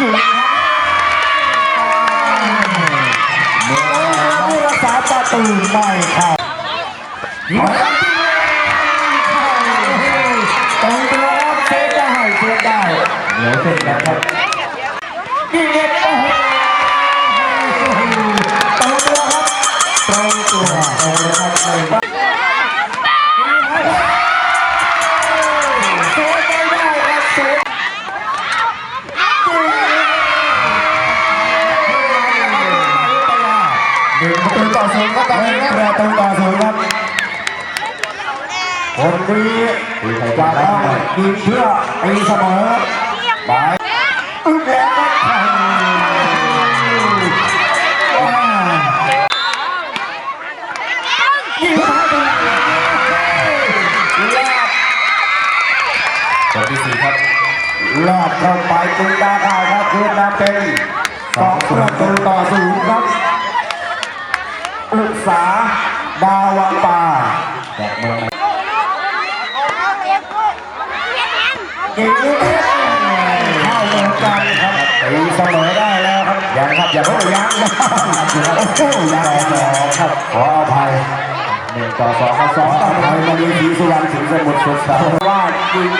ยิงครับเมื่อผู้รักษาประตูไม่เข้ายิงครับตรงตัวครับเซฟได้เซฟได้เหลือเส้นกันครับยิงเน็ตโอ้โหตรงตัวครับตรงตัวตรงเลยครับ หนึ่งประตูต่อศูนย์ครับตอนนี้ประตูต่อศูนย์ครับคนนี้จะต้องยิงเพื่อตีเสมอไปอึ้งแล้วก็แข่งว้าวยิงเข้าไปลาคนที่สี่ครับลาดเข้าไปตุนดาได้ครับคืนนำเป็นสองประตูต่อศูนย์ครับ ดาวังป่าจากเมืองยิงลูกนี้เข้าเหมือนกันครับตีเสมอได้แล้วครับยังครับอย่าเพิ่งยังนะโอ้โหยังต่อครับขออภัยหนึ่งต่อสองครับสองต่อไปมันมีสีสุวรรณสิงห์สมุทรสงครามว่ายิงเข้าหรือเปล่า